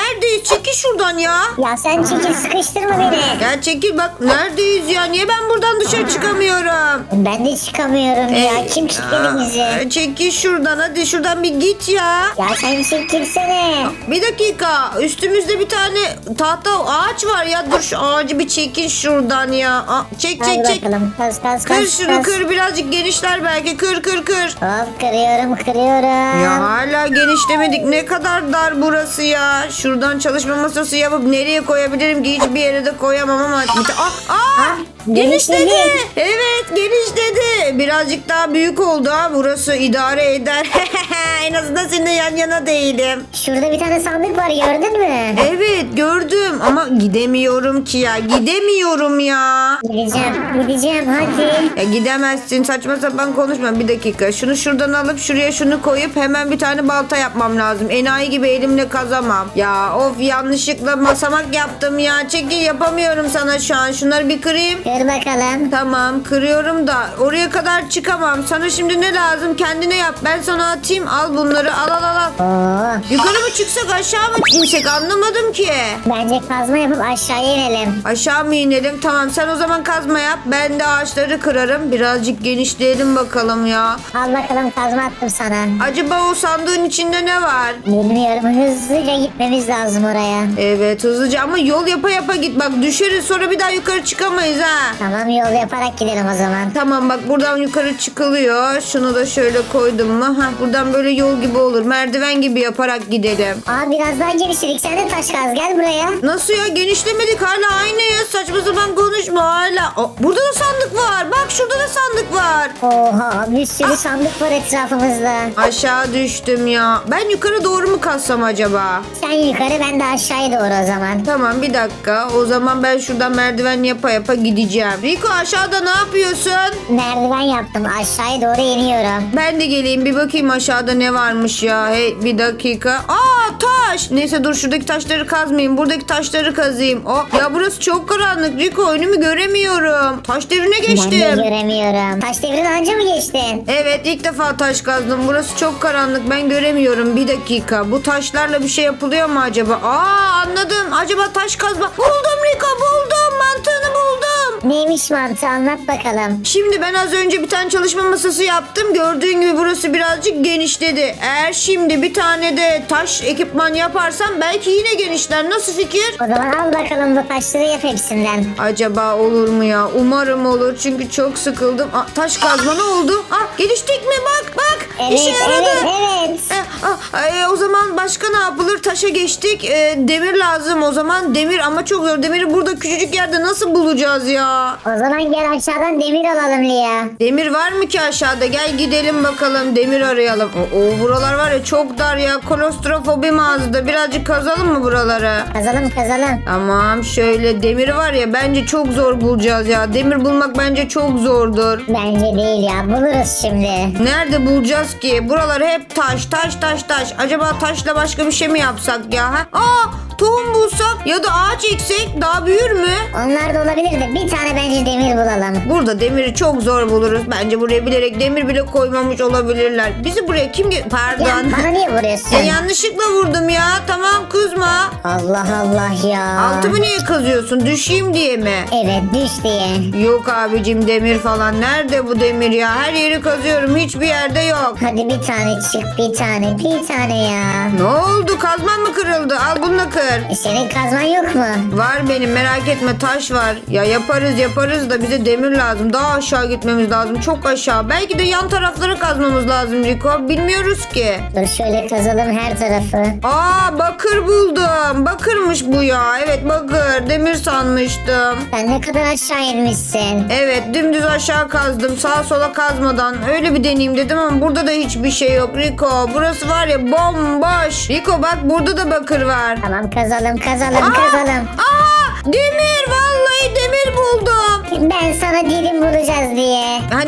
Neredeyiz? Çekil şuradan ya. Ya sen çekil sıkıştırma beni. Ya çekil bak neredeyiz ya? Niye ben buradan dışarı çıkamıyorum? Ben de çıkamıyorum ya. Kim kilitledi bizi? aa, Çekil şuradan hadi şuradan bir git ya. Ya sen çekilsene. Bir dakika üstümüzde bir tane tahta ağaç var ya dur şu ağacı bir çekin şuradan ya. Aa, çek Hadi çek çek. bakalım. Kaz kaz kaz. Kır şunu kaz. kır birazcık genişler belki kır kır kır. Hop kırıyorum kırıyorum. Ya hala genişlemedik ne kadar dar burası ya. Şuradan çalışma masası yapıp nereye koyabilirim ki hiçbir yere de koyamam ama. Ah, ah, genişledi. Evet genişledi. Birazcık daha büyük oldu ha burası idare eder. en azından seninle yan yana değilim. Şurada bir tane sandık var gördün mü? Evet gördüm ama gidemiyorum ki ya gidemiyorum ya. Gideceğim gideceğim hadi. Ya gidemezsin saçma sapan konuşma bir dakika. Şunu şuradan alıp şuraya şunu koyup hemen bir tane balta yapmam lazım. Enayi gibi elimle kazamam. Ya of yanlışlıkla basamak yaptım ya. Çekil yapamıyorum sana şu an. Şunları bir kırayım. Kır bakalım. Tamam kırıyorum da oraya kadar çıkamam. Sana şimdi ne lazım kendine yap. Ben sana atayım al bunları al al al. al. Oo. Yukarı mı çıksak aşağı mı insek anlamadım ki. Bence kazma yapıp aşağıya inelim. Aşağı mı inelim? Tamam sen o zaman kazma yap. Ben de ağaçları kırarım. Birazcık genişleyelim bakalım ya. Al bakalım kazma attım sana. Acaba o sandığın içinde ne var? Bilmiyorum hızlıca gitmemiz lazım oraya. Evet hızlıca ama yol yapa yapa git. Bak düşeriz sonra bir daha yukarı çıkamayız ha. Tamam yol yaparak gidelim o zaman. Tamam bak buradan yukarı çıkılıyor. Şunu da şöyle koydum mu? Ha buradan böyle yol gibi olur. Merdiven gibi yaparak gidelim. Aa biraz daha genişledik. Sen de taş kaz gel buraya. Nasıl ya genişlemedik hala aynıyız. Saçma sapan konuşma hala. Aa, burada da sandık var. Bak şurada da sandık var. Oha bir sürü sandık var etrafımızda. Aşağı düştüm ya. Ben yukarı doğru mu kassam acaba? Sen yukarı ben de aşağıya doğru o zaman. Tamam bir dakika. O zaman ben şuradan merdiven yapa yapa gideceğim. Rico aşağıda ne yapıyorsun? Merdiven yaptım aşağıya doğru iniyorum. Ben de geleyim bir bakayım aşağıda ne varmış ya. Hey bir dakika. Aa taş. Neyse dur şuradaki taşları kazmayayım. Buradaki taşları kazayım. Oh ya burası çok karanlık. Rico önümü göremiyorum. Taş devrine Ben de geçtim. göremiyorum. Taş devrini anca mı geçtin? Evet ilk defa taş kazdım. Burası çok karanlık. Ben göremiyorum. Bir dakika. Bu taşlarla bir şey yapılıyor mu acaba? Aa anladım. Acaba taş kazma. Buldum Rico buldum. Mantığını buldum. Neymiş mantığı anlat bakalım. Şimdi ben az önce bir tane çalışma masası yaptım. Gördüğün gibi burası birazcık genişledi. Eğer şimdi bir tane de taş ekipman yaparsam belki yine genişler. Nasıl fikir? O zaman al bakalım bu taşları yap hepsinden. Acaba olur mu ya? Umarım olur. Çünkü çok sıkıldım. Aa, taş kazma ne oldu? Ah geliştik mi? Bak bak. Evet İşe yaradı. evet evet. Ah, e, o zaman başka ne yapılır? Taşa geçtik. E, demir lazım o zaman. Demir ama çok zor. Demiri burada küçücük yerde nasıl bulacağız ya? O zaman gel aşağıdan demir alalım Lia. Demir var mı ki aşağıda? Gel gidelim bakalım. Demir arayalım. O, o buralar var ya çok dar ya. Klostrofobim ağzıda. Birazcık kazalım mı buraları? Kazalım kazalım. Tamam şöyle demir var ya bence çok zor bulacağız ya. Demir bulmak bence çok zordur. Bence değil ya buluruz şimdi. Nerede bulacağız ki? Buralar hep taş, taş, taş, taş. Acaba taşla başka bir şey mi yapsak ya? Ha? Aa, tohum bulsak ya da ağaç eksek daha büyür mü? Onlar da olabilir de bir tane bence demir bulalım. Burada demiri çok zor buluruz. Bence buraya bilerek demir bile koymamış olabilirler. Bizi buraya kim... ge- Ya Pardon. bana niye vuruyorsun? Ya yanlışlıkla vurdum ya. Tamam kızma. Allah Allah ya. Altımı niye kazıyorsun? Düşeyim diye mi? Evet düş diye. Yok abicim demir falan. Nerede bu demir ya? Her yeri kazıyorum. Hiçbir yerde yok. Hadi bir tane çık bir tane bir tane ya. Ne oldu? Kazman mı kırıldı? Al bunu da kır. E, Senin kazman yok mu? Var benim merak etme taş var. Ya yaparız yaparız da bize demir lazım. Daha aşağı gitmemiz lazım. Çok aşağı. Belki de yan tarafları kazmamız lazım Rico. Bilmiyoruz ki. Dur şöyle kazalım her tarafı. Aa bakır buldum. Bakırmış bu ya. Evet bakır. Demir sanmıştım. Sen ne kadar aşağı inmişsin. Evet dümdüz aşağı kazdım. Sağa sola kazmadan. Öyle bir deneyeyim dedim ama burada da hiçbir şey yok Rico. Burası var ya bomboş. Rico bak burada da bakır var. Tamam kazalım kazalım kazalım. Aa demir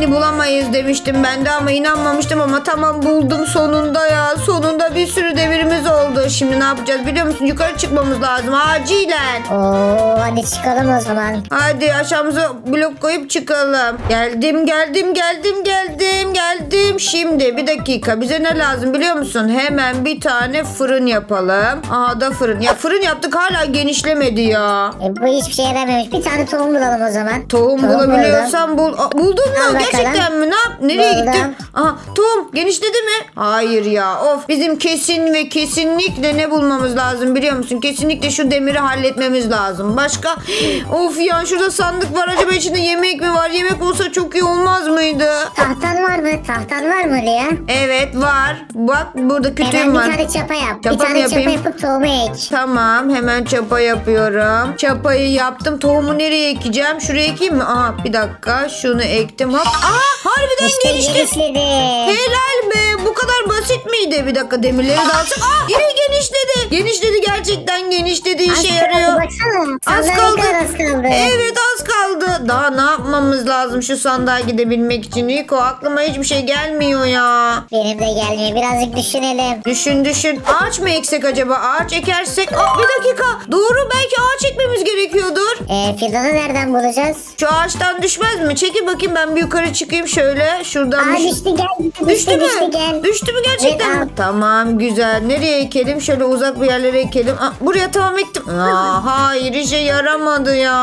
Hani bulamayız demiştim ben de ama inanmamıştım ama tamam buldum sonunda ya. Sonunda bir sürü demirimiz oldu. Şimdi ne yapacağız biliyor musun? Yukarı çıkmamız lazım acilen. Oo hadi çıkalım o zaman. Hadi aşağımıza blok koyup çıkalım. Geldim geldim geldim geldim geldim. Şimdi bir dakika bize ne lazım biliyor musun? Hemen bir tane fırın yapalım. Aha da fırın. Ya fırın yaptık hala genişlemedi ya. E, bu hiçbir şeye yaramamış. Bir tane tohum bulalım o zaman. Tohum bulabiliyorsan bul. Aa, buldun mu? Al bakalım. Gerçekten mi? Ne yap? Nereye Buldum. gittin? Aha tohum genişledi mi? Hayır ya. Of bizim kesin ve kesinlikle ne bulmamız lazım biliyor musun? Kesinlikle şu demiri halletmemiz lazım. Başka? Of ya şurada sandık var. Acaba içinde yemek mi var? Yemek olsa çok iyi olmaz mıydı? Tahtan var mı? Tahtan var mı Lia? Evet var. Bak burada Hemen kütüğüm bir var. tane çapa yap. Çapa bir mı tane yapayım? çapa yapıp tohumu ek. Tamam hemen çapa yapıyorum. Çapayı yaptım. Tohumu nereye ekeceğim? Şuraya ekeyim mi? Aha bir dakika. Şunu ektim. Hop. Aa harbiden İşte genişti. genişledi. Helal be. Bu kadar basit miydi? Bir dakika demirleri de alsak. Aa yine genişledi. Genişledi gerçekten genişledi. İşe yarıyor. Baksana. Az kaldı. az kaldı. Evet az kaldı. Daha ne yapmamız lazım şu sandığa gidebilmek için? Niko aklıma hiçbir şey gelmiyor ya. Benim de gelmiyor. Birazcık düşünelim. Düşün düşün. Ağaç mı eksek acaba? Ağaç ekersek. Aa, bir dakika. Doğru belki ağaç ekmemiz gerekiyordur. E, fidanı nereden bulacağız? Şu ağaçtan düşmez mi? Çekil bakayım ben bir yukarı çıkayım şöyle. Şuradan Aa düş- düştü gel. Düştü Düştü mü? düştü gel. Düştü mü gerçekten? Evet, mi? Tamam güzel. Nereye ekelim? Şöyle uzak bir yerlere ekelim. Aa, buraya tamam ektim. Aa, hayır işe yaramadı ya.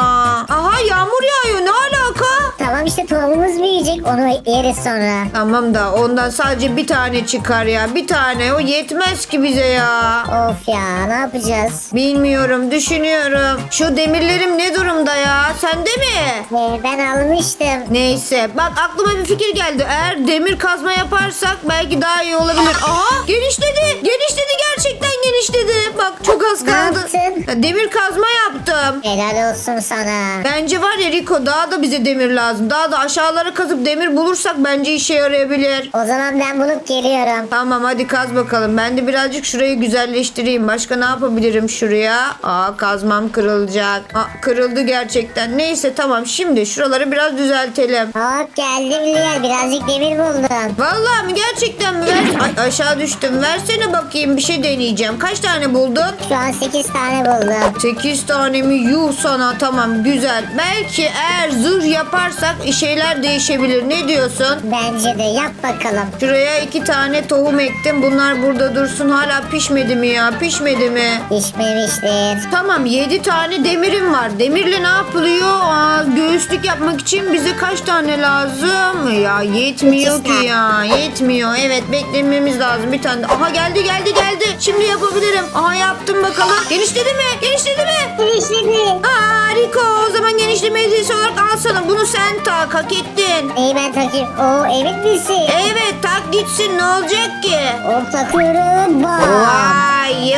Aha yağmur yağıyor. Ne alaka? Tamam işte tohumumuz büyüyecek. Onu yeriz sonra. Tamam da ondan sadece bir tane çıkar ya. Bir tane. O yetmez ki bize ya. Of ya ne yapacağız? Bilmiyorum. Düşünüyorum. Şu demirlerim ne durumda ya? Sende mi? E, ben almıştım. Neyse bak aklıma bir fikir geldi. Eğer demir kazma yaparsak belki daha iyi olabilir. Aha genişledi. Genişledi gerçekten genişledi. Bak çok az Ne kaldı. yaptın? Ya, Demir kazma yaptım. Helal olsun sana. Bence var ya Rico daha da bize demir lazım. Daha da aşağılara kazıp demir bulursak bence işe yarayabilir. O zaman ben bulup geliyorum. Tamam hadi kaz bakalım. Ben de birazcık şurayı güzelleştireyim. Başka ne yapabilirim şuraya? Aa kazmam kırılacak. Aa, kırıldı gerçekten. Neyse tamam şimdi şuraları biraz düzeltelim. Hop geldim Lia. Birazcık demir buldum. Vallahi mi gerçekten mi? Ver. Ay, aşağı düştüm. Versene bakayım bir şey deneyeceğim. Kaç tane buldun? Şu an 8 tane buldum. 8 tane mi? Yuh sana tamam güzel. Belki eğer zırh yaparsak şeyler değişebilir. Ne diyorsun? Bence de yap bakalım. Şuraya iki tane tohum ektim. Bunlar burada dursun. Hala pişmedi mi ya? Pişmedi mi? Pişmemiştir. Tamam 7 tane demirim var. Demirle ne yapılıyor? Aa, göğüslük yapmak için bize kaç tane lazım? Ya yetmiyor ki ya. Yetmiyor. Evet beklememiz lazım bir tane. Aha geldi geldi geldi. Şimdi yapabilirim. Aha yaptım bakalım. Genişledi mi? Genişledi mi? Pişmedi. Aa Rico o zaman genişleme hediyesi olarak al sana. Bunu sen tak. Hak ettin. İyi ben takayım. Oo emin misin? Evet tak gitsin ne olacak ki? Hop takıyorum. Bak.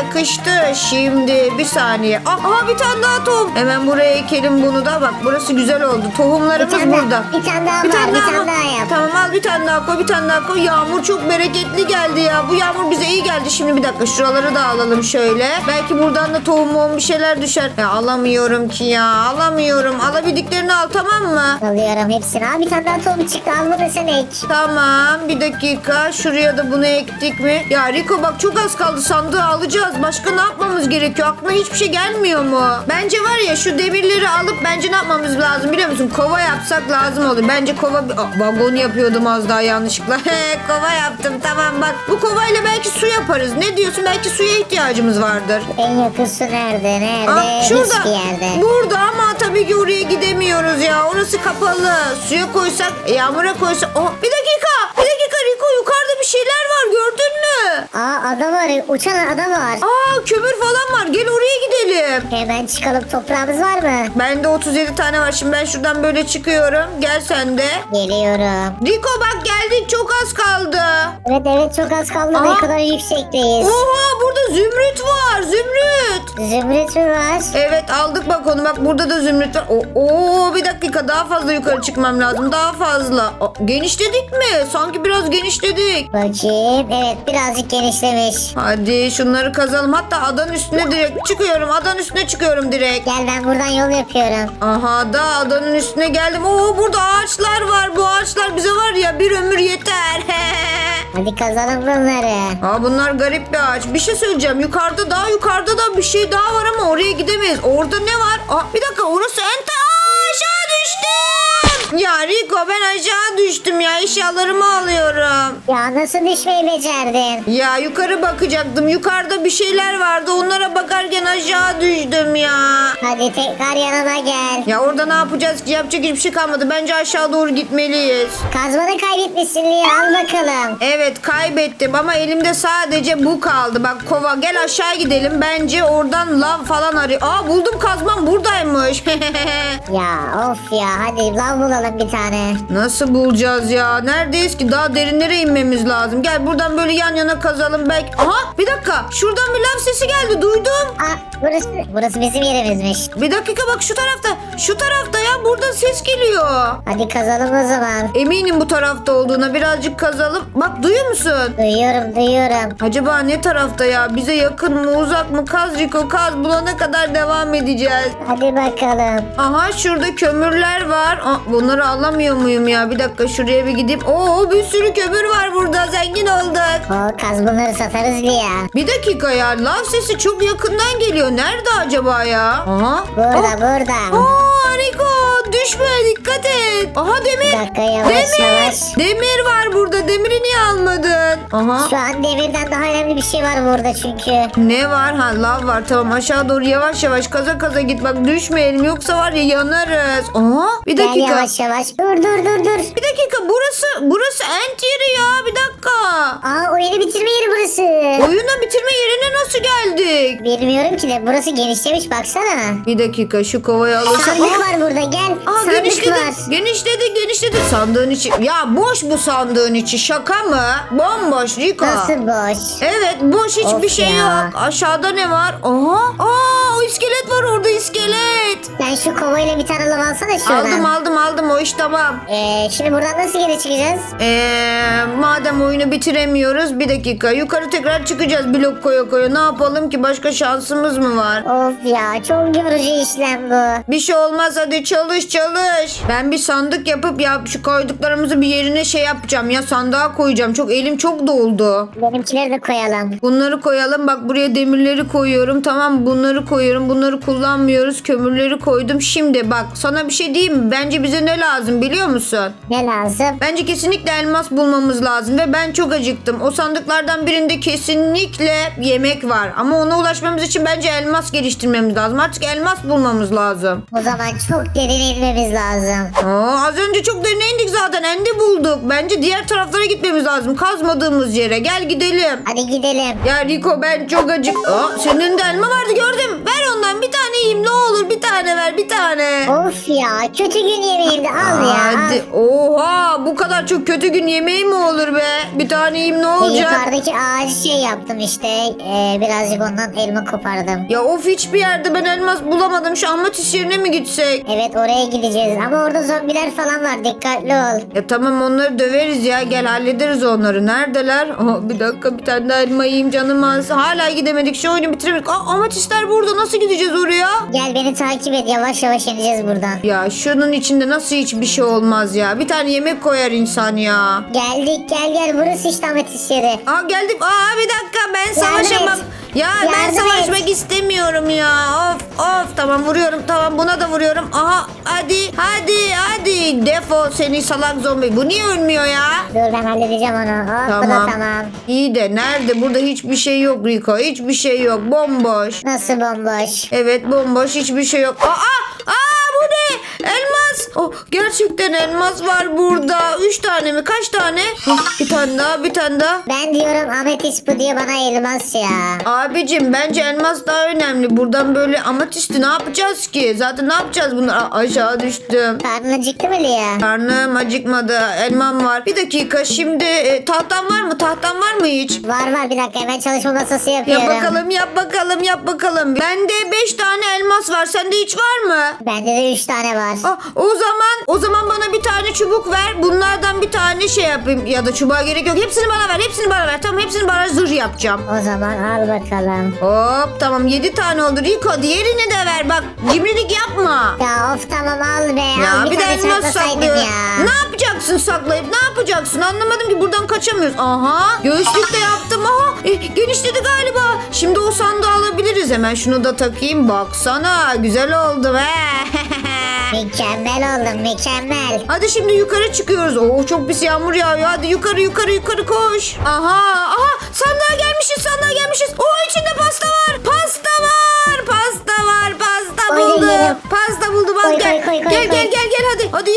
Yakıştı. Şimdi bir saniye. Aha bir tane daha tohum. Hemen buraya ekelim bunu da. Bak burası güzel oldu. Bir Tohumlarımız tane daha- burada. bir tane daha var, bir tane mı? daha yap. Tamam al bir tane daha koy bir tane daha koy. Yağmur çok bereketli geldi ya. Bu yağmur bize iyi geldi. Şimdi bir dakika şuraları da alalım şöyle. Belki buradan da tohum moğum bir şeyler düşer. Ya alamıyorum ki ya. Alamıyorum. Alabildiklerini al tamam mı? Alıyorum hepsini. Aa bir tane daha tohum çıktı. Al bunu sen ek. Tamam bir dakika şuraya da bunu ektik mi? Ya Rico bak çok az kaldı sandığı alacağız. Başka ne yapmamız gerekiyor? Aklına hiçbir şey gelmiyor mu? Bence var ya şu demirleri alıp bence ne yapmamız lazım biliyor musun? Kova yapsak lazım olur. Bence kova... Aa, vagon yapıyordum az daha yanlışlıkla. kova yaptım tamam bak. Bu kovayla belki su yaparız. Ne diyorsun? Belki suya ihtiyacımız vardır. En yakın su nerede? Nerede? Aa, şurada. Hiçbir yerde. Burada ama tabii ki oraya gidemiyoruz ya. Orası kapalı. Suya koysak, yağmura koysak. Oh, bir dakika. Bir dakika Rico yukarıda bir şeyler var gördün mü? Aa adam var. Uçan adam var. Aa kömür falan var. Gel oraya gidelim. Hemen çıkalım. Toprağımız var mı? Bende 37 tane var. Şimdi ben şuradan böyle çıkıyorum. Gel sen de. Geliyorum. Rico bak geldik. Çok az kaldı. Evet evet çok az kaldı. Aa. Ne kadar yüksekteyiz. Oha burada zümrüt var. Zümrüt. Zümrüt mü var? Evet aldık bak onu bak burada da zümrüt var. Oo, oo, bir dakika daha fazla yukarı çıkmam lazım daha fazla. Aa, genişledik mi? Sanki biraz genişledik. Bakayım. Evet birazcık genişlemiş. Hadi şunları kazalım. Hatta adanın üstüne direkt çıkıyorum. Adanın üstüne çıkıyorum direkt. Gel ben buradan yol yapıyorum. Aha da adanın üstüne geldim. Oo burada ağaçlar var. Bu ağaçlar bize var ya bir ömür yeter. Hadi kazalım bunları. Aa bunlar garip bir ağaç. Bir şey söyleyeceğim. Yukarıda daha yukarıda da bir şey daha var ama oraya gidemeyiz. Orada ne var? Aa bir dakika orası ente. Ya Rico ben aşağı düştüm ya. Eşyalarımı alıyorum. Ya nasıl düşmeyi becerdin? Ya yukarı bakacaktım. Yukarıda bir şeyler vardı. Onlara bakarken aşağı düştüm ya. Hadi tekrar yanıma gel. Ya orada ne yapacağız ki? Yapacak hiçbir şey kalmadı. Bence aşağı doğru gitmeliyiz. Kazmanı kaybetmişsin Lia al bakalım. Evet kaybettim ama elimde sadece bu kaldı. Bak kova gel aşağı gidelim. Bence oradan lav falan arıyor. Aa buldum kazmam buradaymış. Ya of ya hadi lav bulalım bir tane. Nasıl bulacağız ya? Neredeyiz ki? Daha derinlere inmemiz lazım. Gel buradan böyle yan yana kazalım. Belki... Aha bir dakika. Şuradan bir lav sesi geldi. Duydum. Aa burası, burası bizim yerimizmiş. Bir dakika bak şu tarafta. Şu tarafta ya. Buradan ses geliyor. Hadi kazalım o zaman. Eminim bu tarafta olduğuna. Birazcık kazalım. Bak duyuyor musun? Duyuyorum duyuyorum. Acaba ne tarafta ya? Bize yakın mı uzak mı? Kaz Rico kaz bulana kadar devam edeceğiz. Hadi bakalım. Aha şurada kömürler var. Aa, bunları alamıyor muyum ya? Bir dakika şuraya bir gideyim. Oo bir sürü kömür var burada. Zengin olduk. O kaz bunları satarız Lia. Bir dakika ya. Lav sesi çok yakından geliyor. Nerede acaba ya? Aha. Burada burada. Aa Rico düşme dikkat et. Aha demir. Bir dakika, yavaş, demir. yavaş. Demir var burada. Demiri niye almadın? Aha. Şu an demirden daha önemli bir şey var burada çünkü. Ne var? Ha lav var. Tamam aşağı doğru yavaş yavaş kaza kaza git. Bak düşmeyelim yoksa var ya yanarız. Aha bir Gel dakika. yavaş yavaş. Dur dur dur dur. Bir dakika burası burası ent yeri ya. Bir dakika. Aa oyunu bitirme yeri burası. Oyunu bitirme yerine geldik? Bilmiyorum ki de burası genişlemiş baksana. Bir dakika şu kovayı alırsam. Sandık var burada gel. Aa, Sandık genişledi, var. genişledi, genişledi. Sandığın içi. Ya boş bu sandığın içi. Şaka mı? Bomboş Riko. Nasıl boş? Evet boş hiçbir Of şey ya. yok. Aşağıda ne var? Aha. Aa o iskelet var orada iskelet. Sen şu kovayla bir tane lav alsana şuradan. Aldım aldım aldım o iş tamam. Ee, şimdi buradan nasıl geri çıkacağız? Ee, madem oyunu bitiremiyoruz bir dakika yukarı tekrar çıkacağız blok koya koya ne yapalım ki başka şansımız mı var? Of ya çok yorucu işlem bu. Bir şey olmaz hadi çalış çalış. Ben bir sandık yapıp ya şu koyduklarımızı bir yerine şey yapacağım ya sandığa koyacağım. Çok elim çok doldu. Benimkileri de koyalım. Bunları koyalım bak buraya demirleri koyuyorum tamam bunları koyuyorum bunları kullanmıyoruz kömürleri koydum. Şimdi bak sana bir şey diyeyim mi? Bence bize ne lazım biliyor musun? Ne lazım? Bence kesinlikle elmas bulmamız lazım ve ben çok acıktım. O sandıklardan birinde kesinlikle yemek var. Ama ona ulaşmamız için bence elmas geliştirmemiz lazım. Artık elmas bulmamız lazım. O zaman çok derin inmemiz lazım. Aa, az önce çok derine indik zaten. Endi bulduk. Bence diğer taraflara gitmemiz lazım. Kazmadığımız yere. Gel gidelim. Hadi gidelim. Ya Rico ben çok acık. Aa, senin de elma vardı gördüm. Ondan bir tane yiyeyim ne olur. Bir tane ver bir tane. Of ya kötü gün yemeğimdi al ya. al. Hadi. Oha bu kadar çok kötü gün yemeği mi olur be? Bir tane yiyeyim ne olacak? Yukarıdaki ağacı şey yaptım işte. Ee, birazcık ondan elma kopardım. Ya of hiçbir yerde ben elmas bulamadım. Şu amatist yerine mi gitsek? Evet oraya gideceğiz ama orada zombiler falan var dikkatli ol. Ya tamam onları döveriz ya. Gel hallederiz onları. Neredeler? Aa, bir dakika bir tane daha elma yiyeyim canım az. Hala gidemedik. Şu oyunu bitiremedik. Aa, amatistler burada. Nasıl gideceğiz oraya? Gel beni takip et yavaş yavaş ineceğiz buradan. Ya şunun içinde nasıl hiçbir şey olmaz ya. Bir tane yemek koyar insan ya. Geldik gel gel burası işte ametis yeri. Aa geldik. Aa bir dakika ben savaşamam. et. Ya ben Yardım savaşmak istemiyorum ya. Of of tamam vuruyorum tamam buna da vuruyorum. Aha hadi hadi hadi defol seni salak zombi. Bu niye ölmüyor ya? Dur ben halledeceğim onu. Hop bu da tamam. İyi de nerede? Burada hiçbir şey yok Rico. Hiçbir şey yok. Bomboş. Nasıl bomboş? Evet bomboş hiçbir şey yok. Aa, aa ne? Elmas. Oh, gerçekten elmas var burada. Üç tane mi? Kaç tane? Bir tane daha bir tane daha. Ben diyorum ametist bu diye bana elmas ya. Abicim bence elmas daha önemli. Buradan böyle amatisti ne yapacağız ki? Zaten ne yapacağız? Aa, aşağı düştüm. Karnın acıktı mı Lia? Karnım acıkmadı. Elmam var. Bir dakika şimdi e, tahtan var mı? Tahtan var mı hiç? Var var bir dakika hemen çalışma masası yapıyorum. Yap bakalım yap bakalım yap bakalım. Bende 5 tane elmas var. Sende hiç var mı? Bende de 3 tane var. Ah, o zaman o zaman bana bir tane çubuk ver. Bunlardan bir tane şey yapayım ya da çubuğa gerek yok. Hepsini bana ver. Hepsini bana ver. Tamam hepsini bana zırh yapacağım. O zaman al bakalım. Hop tamam 7 tane oldu. Rico diğerini de ver. Bak cimrilik yapma. Ya of tamam al be. al Ya bir, bir de tane elmas saklıyor. ya. Ne yapacaksın saklayıp ne yapacaksın anlamadım ki buradan kaçamıyoruz. Aha göğüslük de yaptım aha Eh, genişledi galiba. Şimdi o sandığı alabiliriz hemen şunu da takayım baksana güzel oldu be. Mükemmel oldun mükemmel. Hadi şimdi yukarı çıkıyoruz. Oo çok pis yağmur yağıyor. Hadi yukarı yukarı yukarı koş. Aha aha sandığa gelmişiz sandığa gelmişiz. Oo içinde pasta var. Pasta var. Pasta var. Pasta Oy, buldum. yerim. Pasta buldum. Al Koy, gel. koy, koy, koy, gel koy. gel gel gel hadi. Hadi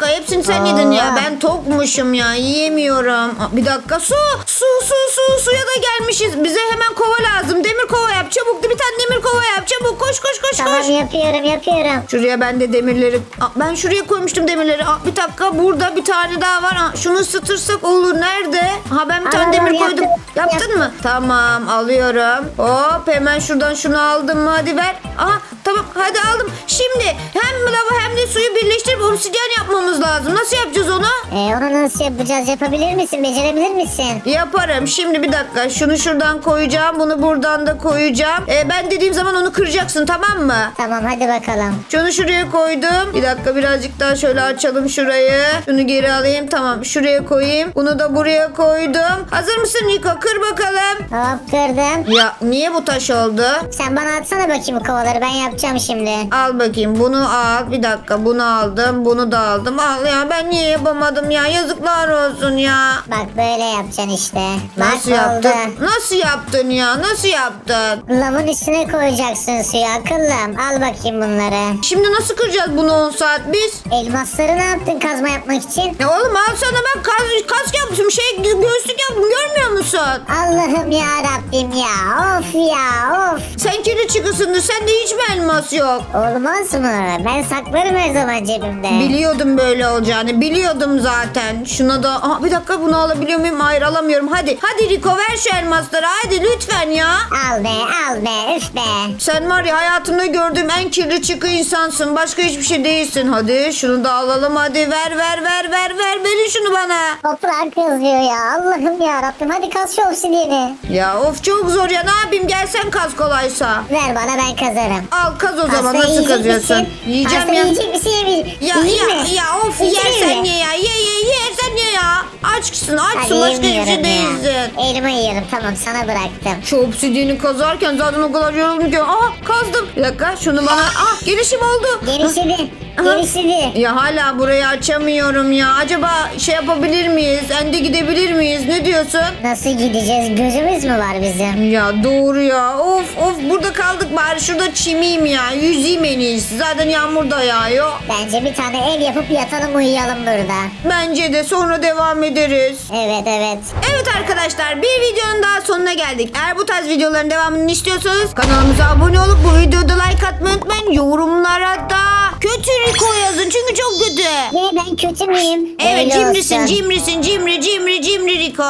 dakika hepsini sen yedin ya. Aa. Ben tokmuşum ya. Yiyemiyorum. Aa, Bir dakika su. Su su su suya da gelmişiz. Bize hemen kova lazım. Demir kova yap. Çabuk bir tane demir kova yap. Çabuk koş koş koş koş. Tamam yapıyorum yapıyorum. Şuraya ben de demirleri... Aa, ben şuraya koymuştum demirleri. Aa, bir dakika burada bir tane daha var. Aa, şunu ısıtırsak olur. Nerede? Ha ben bir tane Aa, demir yaptım, koydum. Yaptın yaptım. mı? Tamam alıyorum. Hop hemen şuradan şunu aldım mı? Hadi ver. Aha tamam hadi aldım. Şimdi hem lava hem de suyu birleştirip obsidyen yapmamız lazım. Nasıl yapacağız onu? Ee, onu nasıl yapacağız yapabilir misin becerebilir misin? Yaparım. Şimdi bir dakika. Şunu şuradan koyacağım. Bunu buradan da koyacağım. Ee, ben dediğim zaman onu kıracaksın tamam mı? Tamam hadi bakalım. Şunu şuraya koydum. Bir dakika birazcık daha şöyle açalım şurayı. Şunu geri alayım. Tamam şuraya koyayım. Bunu da buraya koydum. Hazır mısın Niko? Kır bakalım. Hop kırdım. Ya niye bu taş oldu? Sen bana atsana bakayım kovaları ben yapacağım şimdi. Al bakayım bunu al. Bir dakika bunu aldım. Bunu da aldım. Al ya ben niye yapamadım ya? Yazıklar olsun ya. Bak böyle yapacaksın işte. Nasıl Bak yaptın? oldu. Nasıl yaptın ya? Nasıl yaptın? Lavın üstüne koyacaksın suyu akıllım. Al bakayım bunları. Şimdi nasıl kıracağız bunu 10 saat biz? Elmasları ne yaptın kazma yapmak için? Ya oğlum al sana ben kas, kask yaptım. Şey göğüslük yaptım. Görmüyor musun? Allah'ım ya Rabbim ya. Of ya of. Sen kirli çıkısındır. Sende hiç mi elmas yok? Olmaz mı? Ben saklarım her zaman cebimde. Biliyordum böyle olacağını. Biliyordum zaten. Şuna da... Aa, bir dakika bunu alabiliyor muyum? Hayır alamıyorum. Hadi. Hadi Rico ver şu elmasları. Hadi lütfen ya. al be al be üf be. Sen var ya hayatımda gördüğüm en kirli çıkı insansın. Başka hiçbir şey değilsin. Hadi şunu da alalım. Hadi ver ver ver ver ver. Verin şunu bana. Toprak kızıyor ya. Allah'ım ya Rabbim. Hadi kaz şu obsidiyeni. Ya of çok zor ya. Ne yapayım? Gelsen kaz kolaysa. Ver bana ben kazarım. Al kaz o zaman. Pastayı Nasıl yiyecek kazıyorsun? misin? Yiyeceğim Pastayı ya. yiyecek misin yemeyecek Ya Yiyeyim ya mi? ya of Yiyecek yersen mi? ye ya. Ye ye ye sen ye ya. Açsın Hadi açsın. Başka hiçbir şey yemiyorum değilsin. ya. Elma yiyorum tamam sana bıraktım. Şu obsidiyeni kazarken zaten o kadar yoruldum ki. Aha kazdım. Bir dakika şunu bana. Ah gelişim oldu. Genişledi. Genişledi. Ya hala burayı açamıyorum ya. Acaba şey yapabilir miyiz? Ende gidebilir miyiz? Ne diyorsun? Nasıl gideceğiz? Gözümüz mü var bizim? Ya doğru ya. Of of burada kaldık bari şurada çimeyim ya. Yüzeyim en iyisi. Zaten yağmur da yağıyor. Bence bir tane ev yapıp yatalım uyuyalım burada. Bence de sonra devam ederiz. Evet evet. Evet arkadaşlar bir videonun daha sonuna geldik. Eğer bu tarz videoların devamını istiyorsanız kanalımıza abone olup bu videoda like atmayı unutmayın. Yorumlara da kötü Rico yazın çünkü çok kötü. Ne ben kötü müyüm? Evet Öyle cimrisin olsun. cimrisin cimri cimri cimri Rico.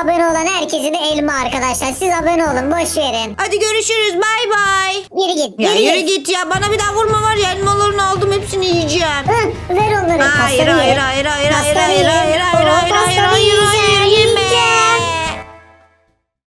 Abone olan herkese de elma arkadaşlar. Siz abone olun boş verin. Hadi görüşürüz bay bay. Yürü git. Ya yürü, git. ya bana bir daha vurma var ya elmalarını aldım hepsini yiyeceğim. Hı, ver onları. Hayır Pastanı hayır ye. hayır hayır hayır Pastanı hayır ye. hayır